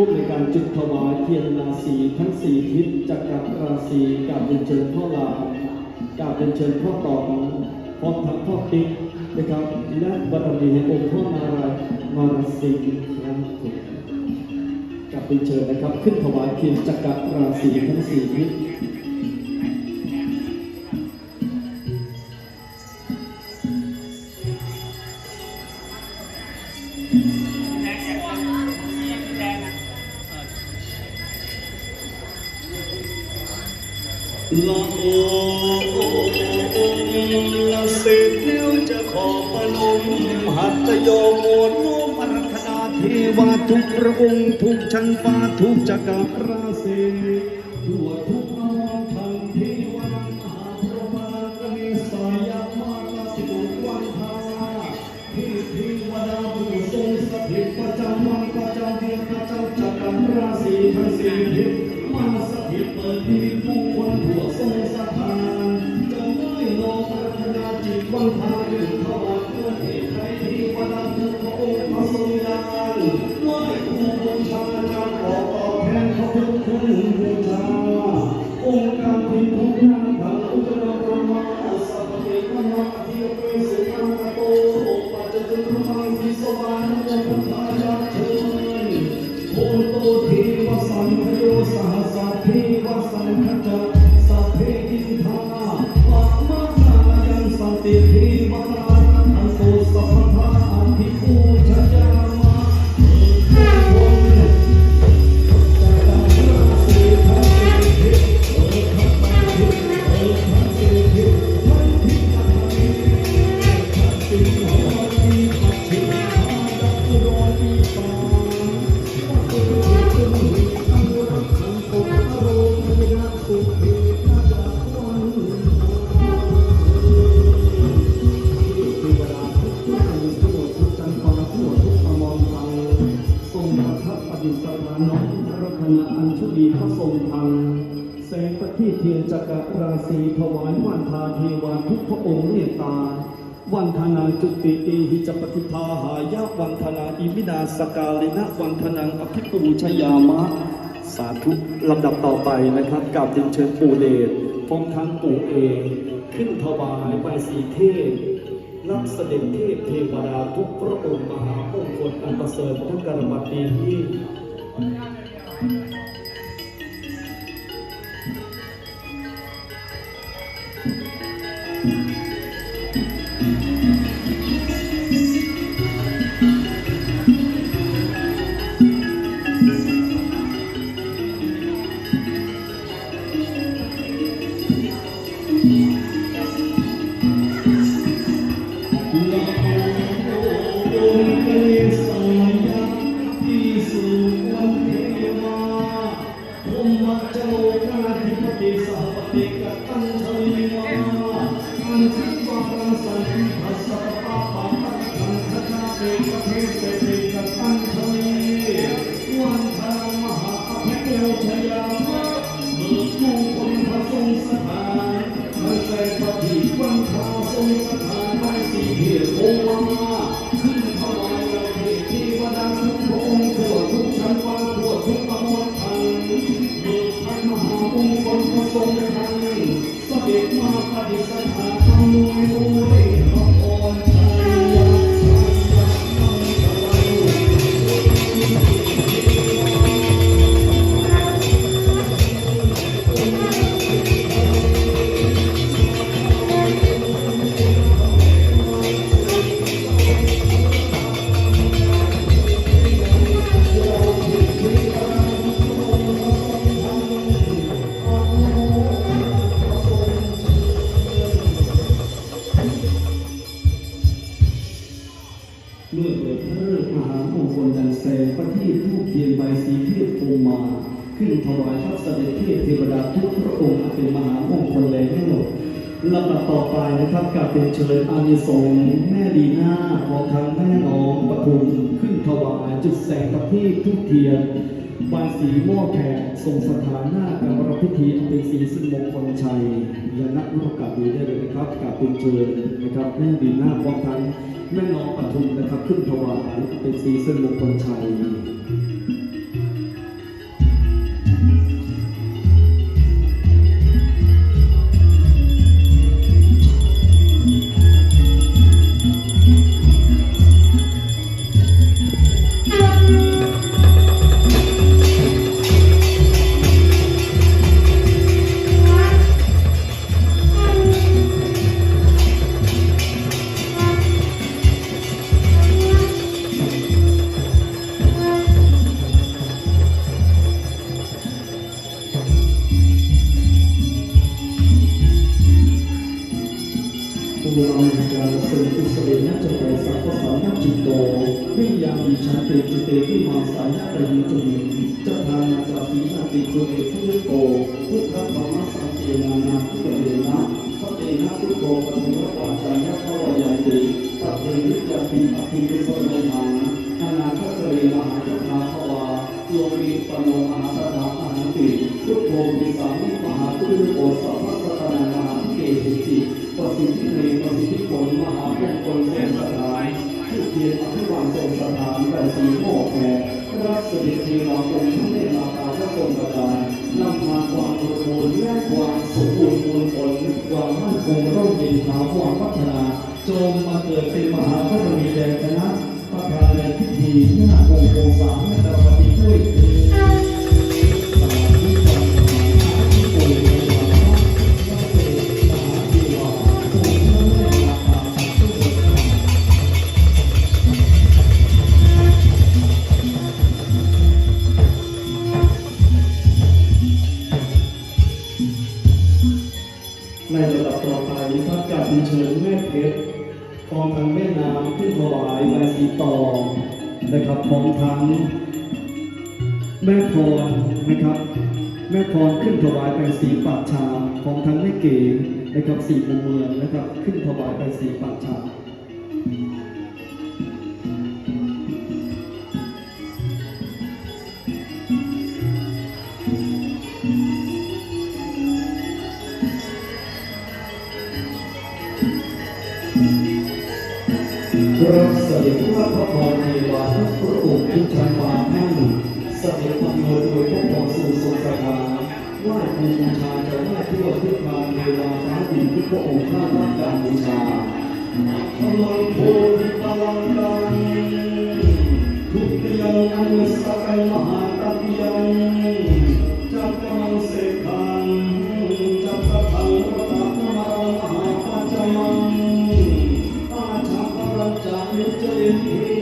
ร่วมในการจุดถวายเทียนราศีทั้งสี่ทิศจากกับราศีกาบเป็นเชิญพ่อลาวกาบเป็นเชิญพ่อตองพร้อมทั้งพ่อติ๊กนะครับและบารมีในองค์พ่อมารามารสิงห์นครับกาบเป็นเชิญนะครับ ขึ้นถวายเทียนจากกับราศีทั้งสี่ทิศ นักสืบนิ้วจะขอปนหัตถโยโมนุมรัตนาเทวาทุกพระองค์ทุกชั้นฟ้าทุกจักรราศีทั่วทุ ติเอหิจปฏิภาหายะวันธนาอิมินาสกาลินะวันธนังอภิปูชยามะ สาธุลำดับต่อไปนะครับกับเรียนเชิญปู่เดชพร้อมทั้งปู่เองขึ้นถวายใบสีเทพนับเสด็จเทพเทวดาทุกพระองค์มหามงคลอันประเสริฐทั้งกรรมตีที่ Senhor. ทรงสถานหน้าการประพิธีอันเป็นสีซึ่งมงคลชัยยานักร่วมกับดีได้เลยนะครับกับเป็นเชิญนะครับแม่ดีหน้าขอมทางแม่น้องปทุมนะครับขึ้นถวายเป็นสีซึ่งมงคลชัย โธสัพพสัตตนามหาเกสิติปสิทธิในปสิทธิผลมหามงคลแสนสถานที่เทียนอภิวันทรงสถานแบบสีโมกแผ่พระสถิทีเราองค์ทั้งเนตรนาคาพระทรงประทานนำมาความอุดมและความสมบูรณ์มูลผลความมั่นคงร่มเย็นถาควรพัฒนาจงมาเกิดเป็นมหาพระมีแดงคณะประธานในพิธีหน้าองค์องค์สามในตะวันที่ด้วย แม่พรนะครับ แม่พรขึ้นถวายไปสีปากชาของทั้งแม่เก๋นะครับสีมุมเมืองนะครับ ขึ้นถวายไปสีปากชาพระเสด็จพระพร ทุกชั้นฟ้าแห่งเสด็จมาโดยโดยพระพรสู่ทรงสถานไหว้ครูบูชาจะไหว้ทั่วทุกทาเทวาฟ้าดินทุกพระองค์ข้ารับการบูชาพลังโพธิพลังกังทุกเตียังอนุสกัยมหาตัพยังจักรมังเสกังจักรพังรตะมรังมหาปัจจมังอาชาปรัญจายุจริน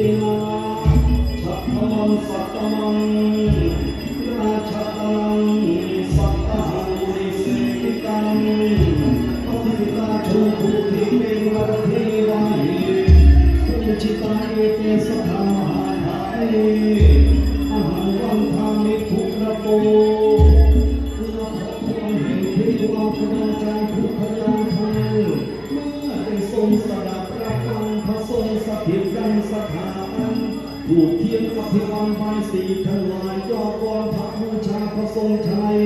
บายสีถวายยอดวอนพระบูชาพระทรงชัย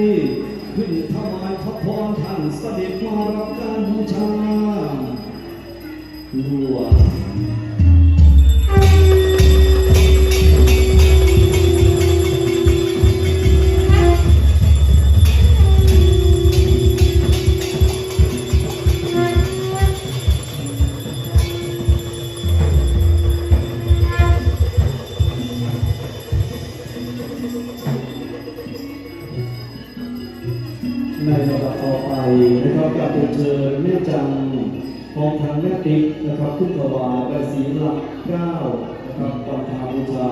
ขึ้นถวายพระพรท่านเสด็จมารับการบูชาลัว เชิญแม่จังพร้อมทางแม่ติ๊กนะครับขึ้นถวายใบสีหลักเก้านะครับวันทาบูชา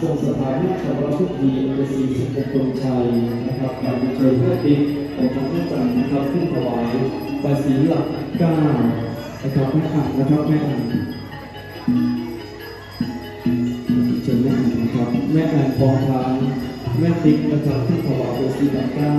ทรงสถานที่กับพระทุกทีเป็นสีสุขมงชัยนะครับกับเป็นเชิญแม่ติ๊กพร้อมทางแม่จังนะครับขึ้นถวายใบสีหลักเก้านะครับแม่อ่านนะครับแม่อ่านเชิญแม่อ่านนะครับแม่อ่านพร้อมทางแม่ติ๊กนะครับขึ้นถวายศิลเก้า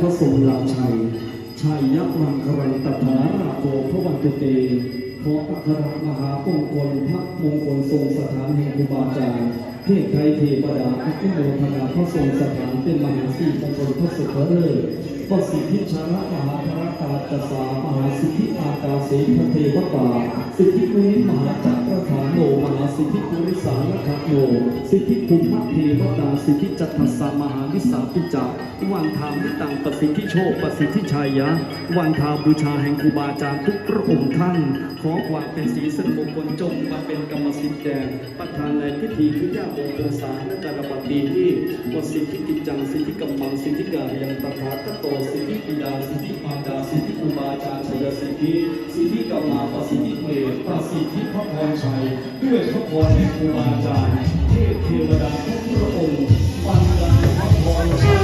พระทรงหลักชัย ชัยยักษ์มังครันตถาราโกพระวันตุเต ขออัครมหามงคลพระมงคลทรงสถานแห่งครูบาอาจารย์เทพไทยเทวดาอนุโมทนาพระทรงสถานเป็นมหาสีมงคลพระสุขเลิศ พระสิทธิชาระมหาธรตาจสามหาสิทธิอาตาเสพเทวตาสิทธิปุริมหาจักรฐานโนมหาสิทธิปุริสารคโนสิทธิภูมิเทวตาสิทธิจัตตสามหาวิสาปิจาวันทามิตังปสิทธิโชคปสิทธิชัยยะ วันทาบูชาแห่งครูบาอาจารย์ทุกพระองค์ท่านขอความเป็นสีสันมงคลจงมาเป็นกรรมสิทธิ์แด่ประธานในพิธีคือย่ามงสารและจารปฏิที่วสิทธิกิจจังสิทธิกรรมังสิทธิกายังตถาคตโตสิทธิปิดาสิทธิมารดาสิทธิครูบาอาจารย์ชัยสิทธิสิทธิกรรมาประสิทธิเมตประสิทธิพระพรชัยด้วยพระพรแห่งครูบาอาจารย์เทพเทวดาทุกพระองค์ปันดาพระพร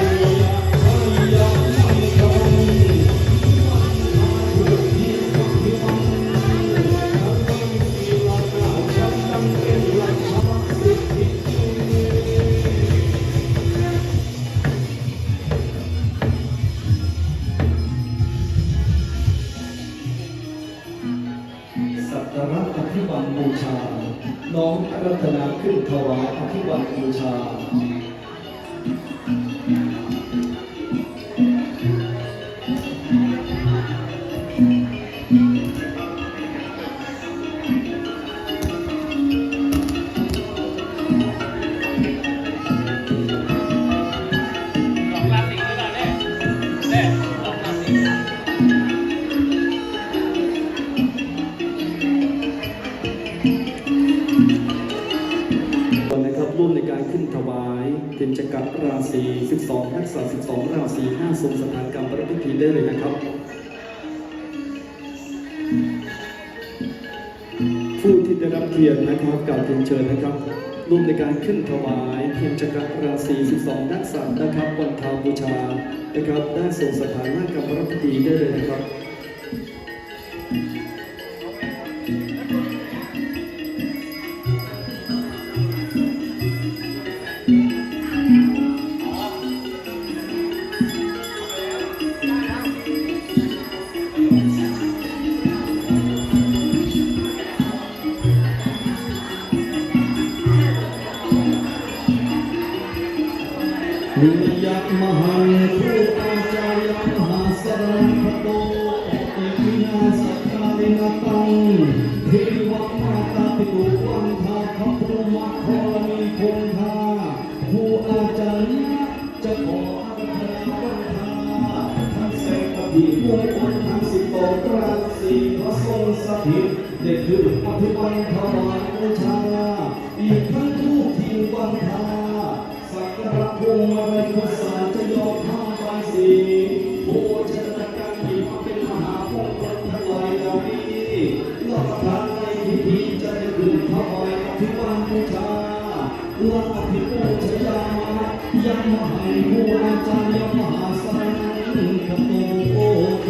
เชิญนะครับร่วมในการขึ้นถวายเพียงจักรราศี12นักษานะครับวันทาบูชานะครับได้ส่งสถานด้ากรรมประพิธีได้เลยนะครับ จะขออาราธนาวันทาท่านเสกปฏิมงคนทั้งสิบโตกราสีพระทรงสถิตเด็กคืออภิวันถวายบูชาอีกทั้งทุกทีวันทาสักการะพวงมาลัยพุทธาจะ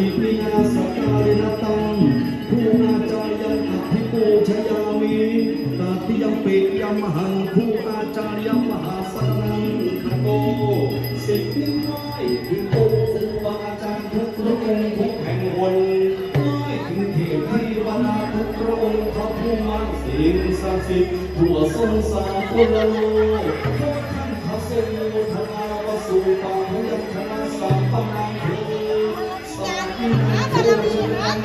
อิปินาสการินตังผู้อาจารย์ยังอภิปูชยามีตาติยมปิยมหังผู้อาจารย์มหาสังคโตสิ่งที่น้อยถึงองค์ครูบาอาจารย์ทุกพระองค์ทุกแห่งวนน้อยถึงเทพเทวดาทุกพระองค์พระผู้มันสิ่งศักดิ์สิทธิ์ทั่วสงสารโลกขอท่านพระทรง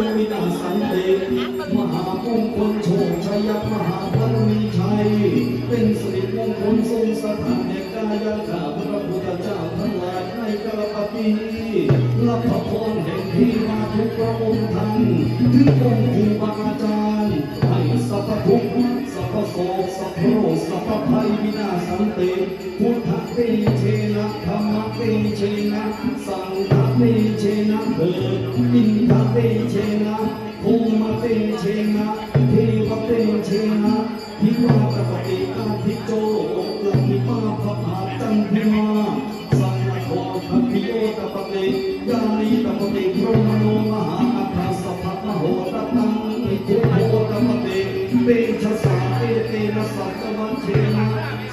ยจงวินาสันติมหามงคลโชคชัยมหาบารมีชัย เป็นสิริมงคลทรงสถานแห่กายข้าพระพุทธเจ้าทั้งหลายในกระปปีรับพระพรแห่งที่มาทุกพระองค์ท่านถึงองค์ครูบาอาจารย์ให้สัพพทุกสัพพโศกสัพพโรสัพพภัยวินาสันติพุทธเตเชนะธรรมเตเชนะสังฆเตเชนะเถิดอินทเตเชนะภูมิเตเชนะเทวเตเชนะทิวาตปฏิอาทิโจลัมมิมาภพาจันทิมาสังฆโฆทัพิโยตปฏิยาลีตปฏิพรหมโนมหาอัฏฐสัพพะโหตตังอิโกโหตปฏิเตชะสาเตเตนะสัพพะวันเชนะ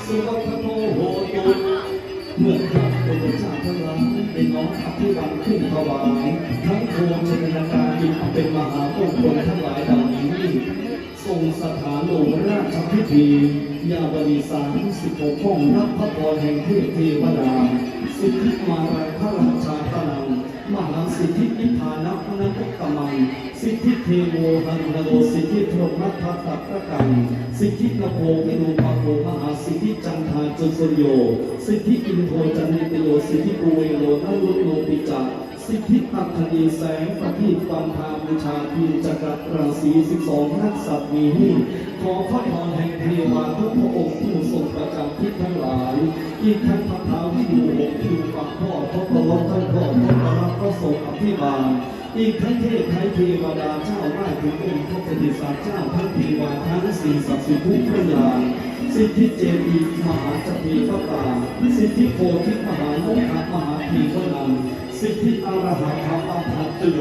สุวัฒโนโหตุเมื่อ พระพุทธเจ้าทั้งหลายในน้องอภิวันขึ้นถวายทั้งโคมชนการอินเป็นมหามงคลทั้งหลายดังนี้ทรงสถานลงราชพิธียาวดีสามสิบหกห้องรับพระพรแห่งเทพเทวดาสิทธิมาราพระราชา มหาสิทธินิพพานัพนักตมัง สิทธิเทโวหันโลสิทธิพรมัทัตตะประกังสิทธินโภวิโนปโภมหาสิทธิจันทาจุสโย สิทธิอินโทจันนิตโย สิทธิกุเวโลนัลุโลปิจัก สิทธิอัคคณีแสงประทีปฟันธาบูชาพิมจักรราศีสิบสองนักสัตว์มีหิขอพระพรแห่งเทวาทุกพระองค์ผู้ทรงประจำทิศทั้งหลาย อีกทั้งพระเท้าที่อยู่หกที่ฝักพ่อพระพรท่านพ่อพระรับพระทรงอภิบาลอีกทั้งเทพไทยเทวดาเจ้าราชทุกองค์พระปฏิสัตว์เจ้าทั้งเทวาทั้งสี่ศักดิ์สิทธิ์ทุกพระยานสิทธิเจดีมหาจักรีพระตาสิทธิโพธิมหาโมคคมหาทีพระนัน สิทธิอรหัตถะอัฏฐตโย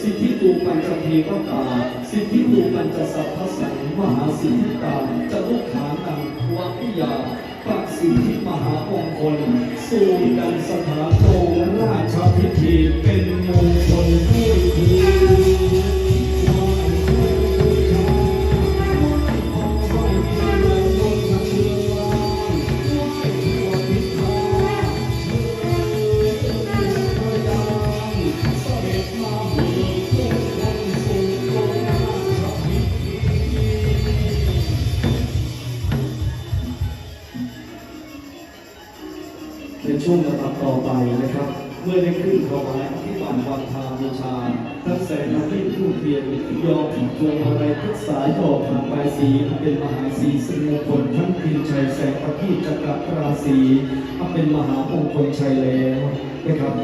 สิทธิตูปัญจเพระตาสิทธิตูปัญจสัพพสังมหาสิทธิตาจตุขานังวัคยาปักสิทธิมหามงคลสูงดังสถานโตราชพิธีเป็นมงคลด้วยที ในช่วงลำดับต่อไปนะครับ เมื่อได้ขึ้นถวายอภิบาลวันทาบูชาทั้งแสงอาทิตย์ทูบเทียนยอมพวงมาลัยพุทธสายดอกผ่านใบสีอันเป็นมหาสีสมงคลทั้งพิมพ์ชัยแสงประทีปจักรราศีอันเป็นมหามงคลชัยแล้วนะครับ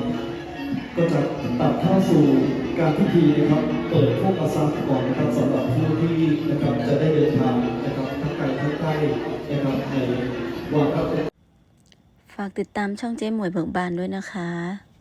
ก็จะตัดเข้าสู่การพิธีนะครับ เปิดโภคทรัพย์ก่อนนะครับสำหรับผู้ที่นะครับจะได้เดินทางนะครับทั้งไกลทั้งใกล้นะครับในวาระากติดตามช่องเจ๊หมวยเบิกบานด้วยนะคะ